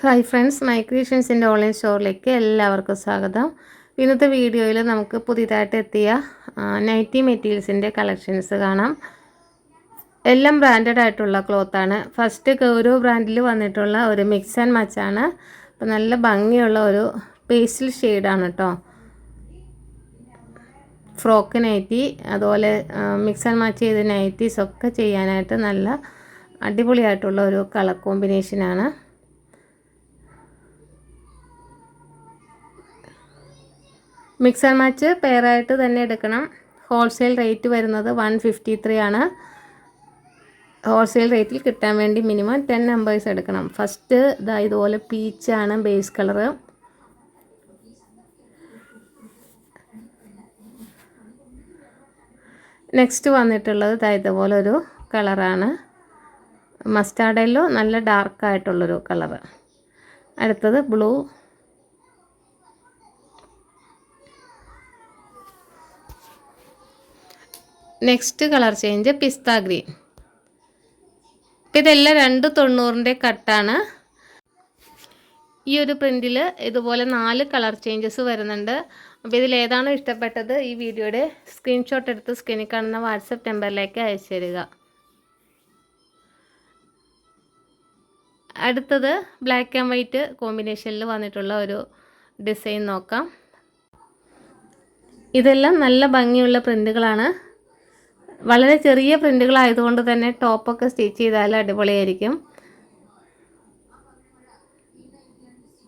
Hi friends my ക്രിയേഷൻസിന്റെ online സ്റ്റോറിലേക്ക് എല്ലാവർക്കും സ്വാഗതം. ഇന്നത്തെ വീഡിയോയിൽ നമുക്ക് പുതിയതായിട്ട് എത്തിയ നൈറ്റി മെറ്റീരിയൽസിന്റെ കളക്ഷൻസ് കാണാം. എല്ലാം ബ്രാൻഡഡ് ആയിട്ടുള്ള ക്ലോത്താണ് ഫസ്റ്റ് ഗൗരവ് ബ്രാൻഡിൽ വന്നിട്ടുള്ള ഒരു മിക്സ് ആൻഡ് മച്ചാണ് അപ്പോൾ നല്ല ഭംഗിയുള്ള ഒരു പേസ്റ്റൽ ഷെയ്ഡാണ് കേട്ടോ ഫ്രോക്ക് നൈറ്റി അതുപോലെ മിക്സ് ആൻഡ് മാച്ച് ചെയ്ത നൈറ്റീസ് ഒക്കെ ചെയ്യാനായിട്ട് നല്ല അടിപൊളിയായിട്ടുള്ള ഒരു കളർ കോമ്പിനേഷനാണ് മിക്സ് ആൻഡ് മാച്ച് പെയറായിട്ട് തന്നെ എടുക്കണം. ഹോൾസെയിൽ റേറ്റ് വരുന്നത് വൺ ഫിഫ്റ്റി ത്രീ ആണ് ഹോൾസെയിൽ റേറ്റിൽ കിട്ടാൻ വേണ്ടി മിനിമം ടെൻ നമ്പേഴ്സ് എടുക്കണം. ഫസ്റ്റ് ഇതാ ഇതുപോലെ പീച്ചാണ് ബേസ് കളറ് നെക്സ്റ്റ് വന്നിട്ടുള്ളത് ഇതാ ഇതുപോലെ ഒരു കളറാണ് മസ്റ്റാർഡ് യെല്ലോ നല്ല ഡാർക്കായിട്ടുള്ളൊരു കളറ് അടുത്തത് blue next colour change pista green ഇതെല്ലാം രണ്ട് തൊണ്ണൂറിന്റെ കട്ടാണ് ഈ ഒരു പ്രിന്റിൽ ഇതുപോലെ നാല് കളർ ചേഞ്ചസ് വരുന്നുണ്ട്. അപ്പോൾ ഇതിൽ ഏതാണോ ഇഷ്ടപ്പെട്ടത് ഈ വീഡിയോയുടെ സ്ക്രീൻഷോട്ട് എടുത്ത് സ്ക്രീനിൽ കാണുന്ന വാട്സപ്പ് നമ്പറിലേക്ക് അയച്ചു തരിക. അടുത്തത് ബ്ലാക്ക് ആൻഡ് വൈറ്റ് കോമ്പിനേഷനിൽ വന്നിട്ടുള്ള ഒരു ഡിസൈൻ നോക്കാം. ഇതെല്ലാം നല്ല ഭംഗിയുള്ള പ്രിന്റുകളാണ് വളരെ ചെറിയ പ്രിന്റുകളായതുകൊണ്ട് തന്നെ ടോപ്പൊക്കെ സ്റ്റിച്ച് ചെയ്താൽ അടിപൊളിയായിരിക്കും.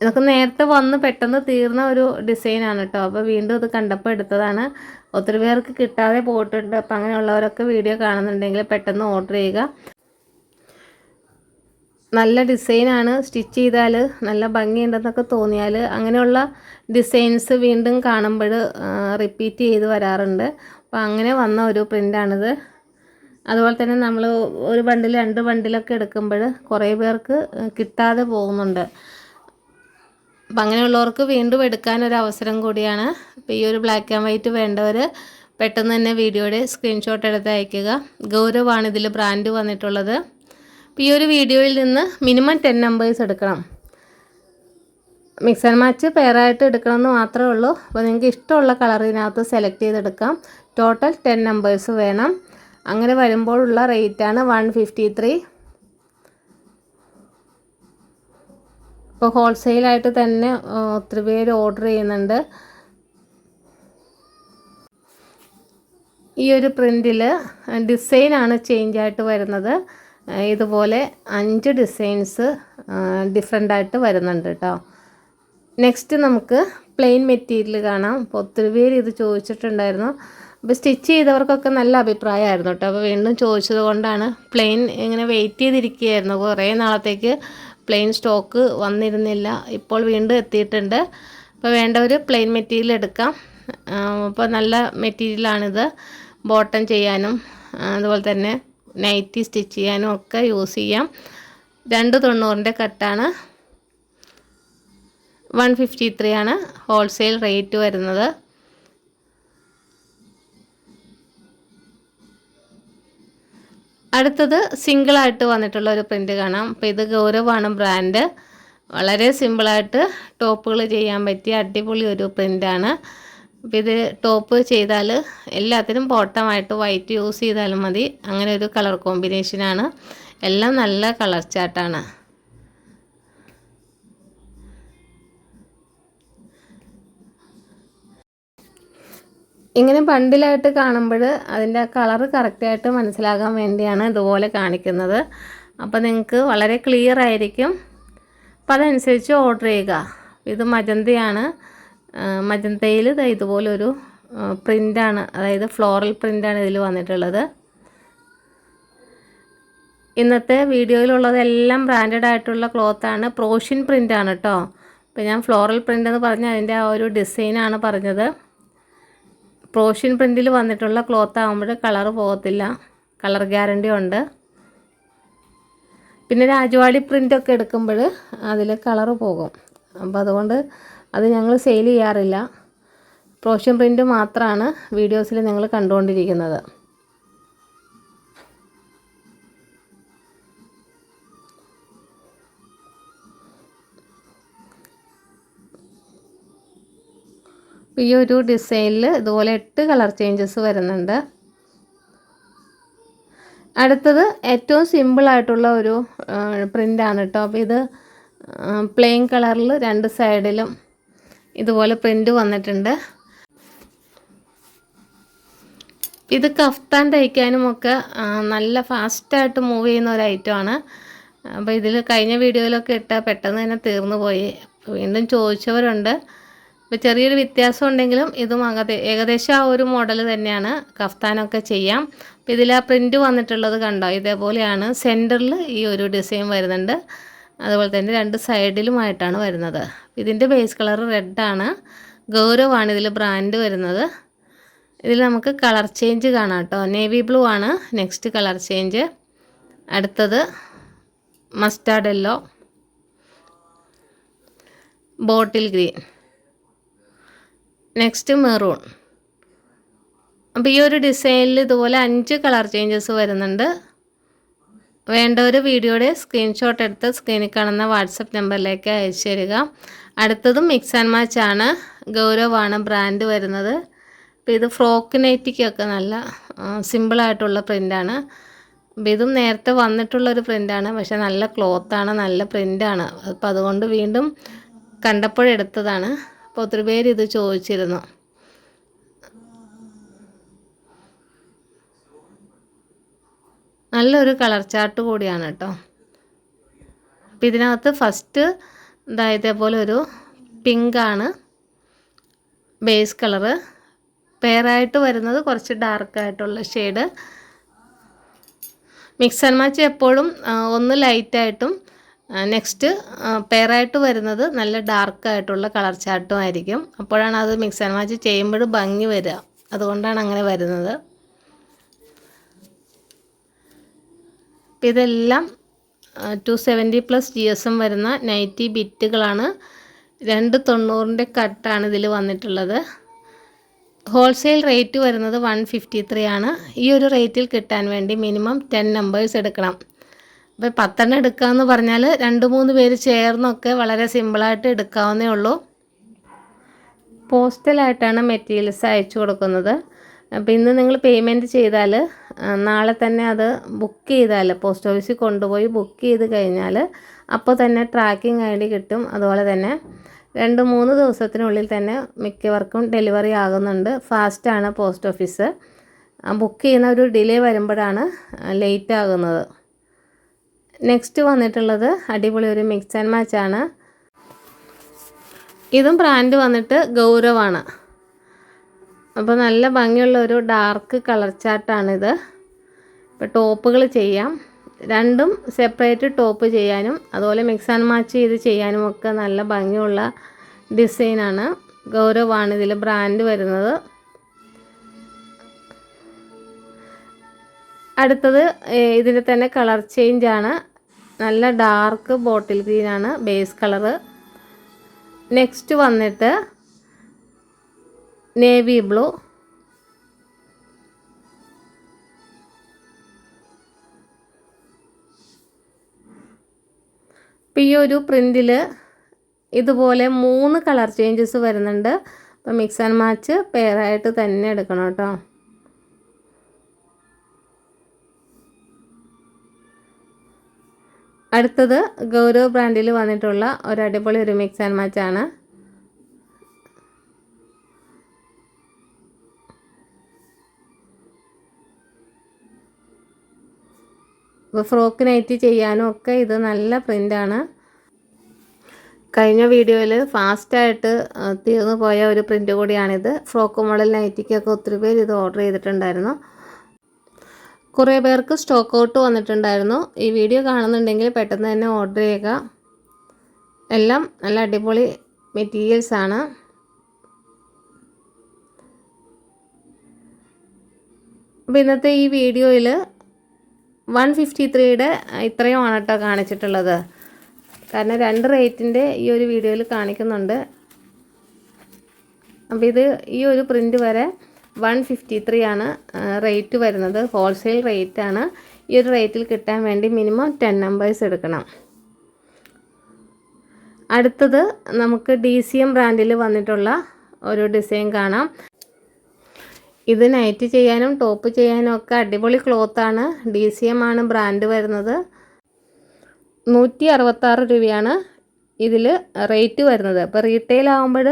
ഇതൊക്കെ നേരത്തെ വന്ന് പെട്ടെന്ന് തീർന്ന ഒരു ഡിസൈനാണ് കേട്ടോ അപ്പോൾ വീണ്ടും ഇത് കണ്ടപ്പോൾ എടുത്തതാണ്. ഒത്തിരി പേർക്ക് കിട്ടാതെ പോയിട്ടുണ്ട്. അപ്പോൾ അങ്ങനെയുള്ളവരൊക്കെ വീഡിയോ കാണുന്നുണ്ടെങ്കിൽ പെട്ടെന്ന് ഓർഡർ ചെയ്യുക. നല്ല ഡിസൈനാണ് സ്റ്റിച്ച് ചെയ്താൽ നല്ല ഭംഗിയുണ്ടെന്നൊക്കെ തോന്നിയാൽ അങ്ങനെയുള്ള ഡിസൈൻസ് വീണ്ടും കാണുമ്പോൾ റിപ്പീറ്റ് ചെയ്ത് വരാറുണ്ട്. അപ്പോൾ അങ്ങനെ വന്ന ഒരു പ്രിന്റാണിത് അതുപോലെ തന്നെ നമ്മൾ ഒരു ബണ്ടിൽ രണ്ട് ബണ്ടിലൊക്കെ എടുക്കുമ്പോൾ കുറേ പേർക്ക് കിട്ടാതെ പോകുന്നുണ്ട്. അപ്പം അങ്ങനെയുള്ളവർക്ക് വീണ്ടും എടുക്കാൻ ഒരു അവസരം കൂടിയാണ്. അപ്പോൾ ഈ ഒരു ബ്ലാക്ക് ആൻഡ് വൈറ്റ് വേണ്ടവർ പെട്ടെന്ന് തന്നെ വീഡിയോയുടെ സ്ക്രീൻഷോട്ട് എടുത്ത് അയക്കുക. ഗൗരവാണ് ഇതിൽ ബ്രാൻഡ് വന്നിട്ടുള്ളത്. അപ്പോൾ ഈ ഒരു വീഡിയോയിൽ നിന്ന് മിനിമം ടെൻ നമ്പേഴ്സ് എടുക്കണം. മിക്സ് ആൻഡ് മാച്ച് പെയറായിട്ട് എടുക്കണമെന്ന് മാത്രമേ ഉള്ളൂ. അപ്പോൾ നിങ്ങൾക്ക് ഇഷ്ടമുള്ള കളറിനകത്ത് സെലക്ട് ചെയ്തെടുക്കാം. ടോട്ടൽ ടെൻ നമ്പേഴ്സ് വേണം. അങ്ങനെ വരുമ്പോഴുള്ള റേറ്റാണ് വൺ ഫിഫ്റ്റി ത്രീ ഇപ്പോൾ ഹോൾസെയിലായിട്ട് തന്നെ ഒത്തിരി പേര് ഓർഡർ ചെയ്യുന്നുണ്ട്. ഈ ഒരു പ്രിന്റിൽ ഡിസൈനാണ് ചേഞ്ച് ആയിട്ട് വരുന്നത്. ഇതുപോലെ അഞ്ച് ഡിസൈൻസ് ഡിഫറെന്റ് ആയിട്ട് വരുന്നുണ്ട് കേട്ടോ നെക്സ്റ്റ് നമുക്ക് പ്ലെയിൻ മെറ്റീരിയൽ കാണാം. ഒത്തിരി പേര് ഇത് ചോദിച്ചിട്ടുണ്ടായിരുന്നു. അപ്പോൾ സ്റ്റിച്ച് ചെയ്തവർക്കൊക്കെ നല്ല അഭിപ്രായമായിരുന്നു കേട്ടോ. അപ്പോൾ വീണ്ടും ചോദിച്ചത് കൊണ്ടാണ് പ്ലെയിൻ ഇങ്ങനെ വെയിറ്റ് ചെയ്തിരിക്കുകയായിരുന്നു. കുറേ നാളത്തേക്ക് പ്ലെയിൻ സ്റ്റോക്ക് വന്നിരുന്നില്ല. ഇപ്പോൾ വീണ്ടും എത്തിയിട്ടുണ്ട്. അപ്പോൾ വേണ്ടവർ പ്ലെയിൻ മെറ്റീരിയൽ എടുക്കാം. അപ്പോൾ നല്ല മെറ്റീരിയലാണിത്. ബോട്ടം ചെയ്യാനും അതുപോലെ തന്നെ നൈറ്റി സ്റ്റിച്ച് ചെയ്യാനും ഒക്കെ യൂസ് ചെയ്യാം. രണ്ട് തൊണ്ണൂറിന്റെ കട്ടാണ്. വൺ ഫിഫ്റ്റി ത്രീ ആണ് ഹോൾസെയിൽ റേറ്റ് വരുന്നത്. അടുത്തത് സിംഗിളായിട്ട് വന്നിട്ടുള്ള ഒരു പ്രിന്റ് കാണാം. അപ്പോൾ ഇത് ഗൗരവാണ് ബ്രാൻഡ്. വളരെ സിമ്പിളായിട്ട് ടോപ്പുകൾ ചെയ്യാൻ പറ്റിയ അടിപൊളി ഒരു പ്രിന്റാണ് അപ്പോൾ ഇത് ടോപ്പ് ചെയ്താൽ എല്ലാത്തിനും ബോട്ടമായിട്ട് വൈറ്റ് യൂസ് ചെയ്താലും മതി. അങ്ങനെ ഒരു കളർ കോമ്പിനേഷനാണ് എല്ലാം നല്ല കളർ ചാർട്ടാണ് ഇങ്ങനെ ബണ്ടിലായിട്ട് കാണുമ്പോൾ അതിന്റെ കളറ് കറക്റ്റായിട്ട് മനസ്സിലാകാൻ വേണ്ടിയാണ് ഇതുപോലെ കാണിക്കുന്നത്. അപ്പോൾ നിങ്ങൾക്ക് വളരെ ക്ലിയർ ആയിരിക്കും. അപ്പോൾ അതനുസരിച്ച് ഓർഡർ ചെയ്യുക. ഇത് മജന്തയാണ്. മജന്തയിൽ ഇതുപോലൊരു പ്രിന്റാണ് അതായത് ഫ്ലോറൽ പ്രിന്റാണ് ഇതിൽ വന്നിട്ടുള്ളത്. ഇന്നത്തെ വീഡിയോയിലുള്ളതെല്ലാം ബ്രാൻഡഡ് ആയിട്ടുള്ള ക്ലോത്താണ് പ്രോഷ്യൻ പ്രിന്റാണ് കേട്ടോ അപ്പോൾ ഞാൻ ഫ്ലോറൽ പ്രിന്റ് എന്ന് പറഞ്ഞാൽ അതിന്റെ ആ ഒരു ഡിസൈനാണ് പറഞ്ഞത്. പ്രോഷ്യൻ പ്രിന്റിൽ വന്നിട്ടുള്ള ക്ലോത്ത് ആകുമ്പോൾ കളർ പോകത്തില്ല. കളർ ഗ്യാരണ്ടി ഉണ്ട്. പിന്നെ രാജവാടി പ്രിന്റൊക്കെ എടുക്കുമ്പോൾ അതിൽ കളർ പോകും. അപ്പോൾ അതുകൊണ്ട് അത് ഞങ്ങൾ സെയിൽ ചെയ്യാറില്ല. പ്രോഷ്യൻ പ്രിന്റ് മാത്രമാണ് വീഡിയോസിൽ നിങ്ങൾ കണ്ടുകൊണ്ടിരിക്കുന്നത്. ഈ ഒരു ഡിസൈനിൽ ഇതുപോലെ എട്ട് കളർ ചേഞ്ചസ് വരുന്നുണ്ട്. അടുത്തത് ഏറ്റവും സിമ്പിളായിട്ടുള്ള ഒരു പ്രിന്റാണ് കേട്ടോ. അപ്പോൾ ഇത് പ്ലെയിൻ കളറിൽ രണ്ട് സൈഡിലും ഇതുപോലെ പ്രിന്റ് വന്നിട്ടുണ്ട്. ഇത് കഫ്താൻ തയ്ക്കാനും ഒക്കെ ആ, നല്ല ഫാസ്റ്റായിട്ട് മൂവ് ചെയ്യുന്ന ഒരു ഐറ്റമാണ് അപ്പോൾ ഇതിൽ കഴിഞ്ഞ വീഡിയോയിലൊക്കെ ഇട്ടാൽ പെട്ടെന്ന് തന്നെ തീർന്നു പോയി. വീണ്ടും ചോദിച്ചവരുണ്ട്. അപ്പോൾ ചെറിയൊരു വ്യത്യാസം ഉണ്ടെങ്കിലും ഇതും ഏകദേശം ആ ഒരു മോഡൽ തന്നെയാണ്. കഫ്താനൊക്കെ ചെയ്യാം. അപ്പോൾ ഇതിൽ ആ പ്രിന്റ് വന്നിട്ടുള്ളത് കണ്ടോ? ഇതേപോലെയാണ് സെന്ററിൽ ഈ ഒരു ഡിസൈൻ വരുന്നുണ്ട്. അതുപോലെ തന്നെ രണ്ട് സൈഡിലുമായിട്ടാണ് വരുന്നത്. ഇതിന്റെ ബേസ് കളർ റെഡാണ് ഗൗരവാണ് ഇതിൽ ബ്രാൻഡ് വരുന്നത്. ഇതിൽ നമുക്ക് കളർ ചേഞ്ച് കാണാം കേട്ടോ. നേവി ബ്ലൂ ആണ്. നെക്സ്റ്റ് കളർ ചേഞ്ച് അടുത്തത് mustard yellow bottle green next maroon അപ്പോൾ ഈ ഒരു ഡിസൈനിൽ ഇതുപോലെ അഞ്ച് കളർ ചേഞ്ചസ് വരുന്നുണ്ട്. വേണ്ടവർ വീഡിയോയുടെ സ്ക്രീൻഷോട്ട് എടുത്ത് സ്ക്രീനിൽ കാണുന്ന വാട്സപ്പ് നമ്പറിലേക്ക് അയച്ചു തരിക. അടുത്തതും മിക്സ് ആൻഡ് മാച്ച് ആണ്. ഗൗരവാണ് ബ്രാൻഡ് വരുന്നത്. അപ്പോൾ ഇത് ഫ്രോക്ക് നൈറ്റിക്കൊക്കെ നല്ല സിമ്പിളായിട്ടുള്ള പ്രിന്റാണ് അപ്പോൾ ഇതും നേരത്തെ വന്നിട്ടുള്ളൊരു പ്രിന്റാണ് പക്ഷേ നല്ല ക്ലോത്താണ് നല്ല പ്രിന്റാണ് അപ്പോൾ അതുകൊണ്ട് വീണ്ടും കണ്ടപ്പോഴെടുത്തതാണ്. അപ്പോൾ ഒത്തിരി പേര് ഇത് ചോദിച്ചിരുന്നു. നല്ലൊരു കളർ ചാർട്ട് കൂടിയാണ് കേട്ടോ. അപ്പം ഇതിനകത്ത് ഫസ്റ്റ് ഇതാ ഇതേപോലെ ഒരു പിങ്കാണ് ബേസ് കളറ് പെയറായിട്ട് വരുന്നത് കുറച്ച് ഡാർക്കായിട്ടുള്ള ഷെയ്ഡ് മിക്സ് ആൻഡ് മാച്ച് എപ്പോഴും ഒന്ന് ലൈറ്റായിട്ടും നെക്സ്റ്റ് പെയറായിട്ട് വരുന്നത് നല്ല ഡാർക്കായിട്ടുള്ള കളർ ചാർട്ടും ആയിരിക്കും. അപ്പോഴാണ് അത് മിക്സ് ആൻഡ് മാച്ച് ചെയ്യുമ്പോൾ ഭംഗി വരിക. അതുകൊണ്ടാണ് അങ്ങനെ വരുന്നത്. ഇതെല്ലാം two seventy plus G S M വരുന്ന നൈറ്റി ബിറ്റുകളാണ് രണ്ട് തൊണ്ണൂറിന്റെ കട്ടാണ് ഇതിൽ വന്നിട്ടുള്ളത്. ഹോൾസെയിൽ റേറ്റ് വരുന്നത് വൺ ഫിഫ്റ്റി ത്രീ ആണ്. ഈ ഒരു റേറ്റിൽ കിട്ടാൻ വേണ്ടി മിനിമം ടെൻ നമ്പേഴ്സ് എടുക്കണം. അപ്പോൾ പത്തെണ്ണം എടുക്കാമെന്ന് പറഞ്ഞാൽ രണ്ട് മൂന്ന് പേര് ചേർന്നൊക്കെ വളരെ സിമ്പിളായിട്ട് എടുക്കാവുന്നേ ഉള്ളൂ. പോസ്റ്റലായിട്ടാണ് മെറ്റീരിയൽസ് അയച്ചു കൊടുക്കുന്നത്. അപ്പോൾ ഇന്ന് നിങ്ങൾ പേയ്മെന്റ് ചെയ്താൽ നാളെ തന്നെ അത് ബുക്ക് ചെയ്താൽ പോസ്റ്റ് ഓഫീസിൽ കൊണ്ടുപോയി ബുക്ക് ചെയ്ത് കഴിഞ്ഞാൽ അപ്പോൾ തന്നെ ട്രാക്കിംഗ് ഐ ഡി കിട്ടും. അതുപോലെ തന്നെ രണ്ട് മൂന്ന് ദിവസത്തിനുള്ളിൽ തന്നെ മിക്കവർക്കും ഡെലിവറി ആകുന്നുണ്ട്. ഫാസ്റ്റാണ് പോസ്റ്റ് ഓഫീസ്. ബുക്ക് ചെയ്യുന്ന ഒരു ഡിലേ വരുമ്പോഴാണ് ലേറ്റ് ആകുന്നത്. നെക്സ്റ്റ് വന്നിട്ടുള്ളത് അടിപൊളി ഒരു മിക്സ് ആൻഡ് മാച്ച് ആണ്. ഇതും ബ്രാൻഡ് വന്നിട്ട് ഗൗരവാണ്. അപ്പോൾ നല്ല ഭംഗിയുള്ള ഒരു ഡാർക്ക് കളർ ചാർട്ടാണിത് ഇപ്പോൾ ടോപ്പുകൾ ചെയ്യാം. രണ്ടും സെപ്പറേറ്റ് ടോപ്പ് ചെയ്യാനും അതുപോലെ മിക്സ് ആൻഡ് മാച്ച് ചെയ്ത് ചെയ്യാനും ഒക്കെ നല്ല ഭംഗിയുള്ള ഡിസൈനാണ് ഗൗരവാണ് ഇതിൽ ബ്രാൻഡ് വരുന്നത്. അടുത്തത് ഇതിന്റെ തന്നെ കളർ ചേഞ്ച് ആണ്. നല്ല ഡാർക്ക് ബോട്ടിൽ ഗ്രീനാണ് ബേസ് കളറ് നെക്സ്റ്റ് വന്നിട്ട് നേവി ബ്ലൂ ഇപ്പം ഈ ഒരു പ്രിന്റിൽ ഇതുപോലെ മൂന്ന് കളർ ചേഞ്ചസ് വരുന്നുണ്ട്. അപ്പം മിക്സ് ആൻഡ് മാച്ച് പെയറായിട്ട് തന്നെ എടുക്കണം കേട്ടോ. അടുത്തത് ഗൗരവ് ബ്രാൻഡിൽ വന്നിട്ടുള്ള ഒരു അടിപൊളി ഒരു മിക്സ് ആൻഡ് മാച്ച് ആണ്. ഫ്രോക്ക് നൈറ്റ് ചെയ്യാനും ഒക്കെ ഇത് നല്ല പ്രിന്റാണ് കഴിഞ്ഞ വീഡിയോയിൽ ഫാസ്റ്റായിട്ട് തീർന്നു പോയ ഒരു പ്രിന്റ് കൂടിയാണിത്. ഫ്രോക്ക് മോഡൽ നൈറ്റിക്കൊക്കെ ഒത്തിരി പേര് ഇത് ഓർഡർ ചെയ്തിട്ടുണ്ടായിരുന്നു. കുറേ പേർക്ക് സ്റ്റോക്ക് ഔട്ട് വന്നിട്ടുണ്ടായിരുന്നു. ഈ വീഡിയോ കാണുന്നുണ്ടെങ്കിൽ പെട്ടെന്ന് തന്നെ ഓർഡർ ചെയ്യുക. എല്ലാം നല്ല അടിപൊളി മെറ്റീരിയൽസ് ആണ്. അപ്പോൾ ഇന്നത്തെ ഈ വീഡിയോയിൽ വൺ ഫിഫ്റ്റി ത്രീയുടെ ഇത്രയുമാണ് കേട്ടോ കാണിച്ചിട്ടുള്ളത്. കാരണം രണ്ട് റേറ്റിന്റെ ഈ ഒരു വീഡിയോയിൽ കാണിക്കുന്നുണ്ട്. അപ്പോൾ ഇത് ഈ ഒരു പ്രിന്റ് വരെ വൺ ഫിഫ്റ്റി ത്രീ ആണ് റേറ്റ് വരുന്നത്. ഹോൾസെയിൽ റേറ്റ് ആണ്. ഈ ഒരു റേറ്റിൽ കിട്ടാൻ വേണ്ടി മിനിമം ടെൻ നമ്പേഴ്സ് എടുക്കണം. അടുത്തത് നമുക്ക് ഡി സി എം ബ്രാൻഡിൽ വന്നിട്ടുള്ള ഒരു ഡിസൈൻ കാണാം. ഇത് നൈറ്റ് ചെയ്യാനും ടോപ്പ് ചെയ്യാനും ഒക്കെ അടിപൊളി ക്ലോത്താണ് ഡി സി എം ആണ് ബ്രാൻഡ് വരുന്നത്. നൂറ്റി അറുപത്താറ് രൂപയാണ് ഇതിൽ റേറ്റ് വരുന്നത്. അപ്പോൾ റീറ്റെയിൽ ആകുമ്പോൾ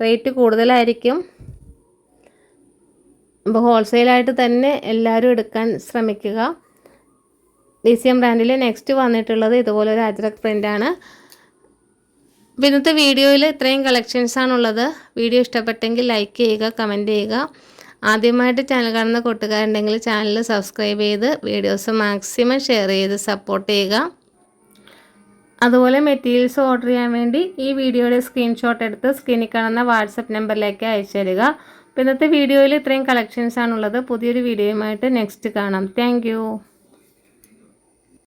റേറ്റ് കൂടുതലായിരിക്കും. അപ്പോൾ ഹോൾസെയിലായിട്ട് തന്നെ എല്ലാവരും എടുക്കാൻ ശ്രമിക്കുക. ഡി സി എം ബ്രാൻഡിൽ നെക്സ്റ്റ് വന്നിട്ടുള്ളത് ഇതുപോലെ ഒരു അജ്രക് പ്രിന്റാണ് ഇന്നത്തെ വീഡിയോയിൽ ഇത്രയും കളക്ഷൻസ് ആണുള്ളത്. വീഡിയോ ഇഷ്ടപ്പെട്ടെങ്കിൽ ലൈക്ക് ചെയ്യുക കമന്റ് ചെയ്യുക. ആദ്യമായിട്ട് ചാനൽ കാണുന്ന കൂട്ടുകാരുണ്ടെങ്കിൽ ചാനൽ സബ്സ്ക്രൈബ് ചെയ്ത് വീഡിയോസ് മാക്സിമം ഷെയർ ചെയ്ത് സപ്പോർട്ട് ചെയ്യുക. അതുപോലെ മെറ്റീരിയൽസ് ഓർഡർ ചെയ്യാൻ വേണ്ടി ഈ വീഡിയോയുടെ സ്ക്രീൻഷോട്ട് എടുത്ത് സ്ക്രീനിൽ കാണുന്ന വാട്സപ്പ് നമ്പറിലേക്ക് അയച്ചു തരിക. അപ്പോൾ ഇന്നത്തെ വീഡിയോയിൽ ഇത്രയും കളക്ഷൻസ് ആണുള്ളത്. പുതിയൊരു വീഡിയോയുമായിട്ട് നെക്സ്റ്റ് കാണാം. താങ്ക്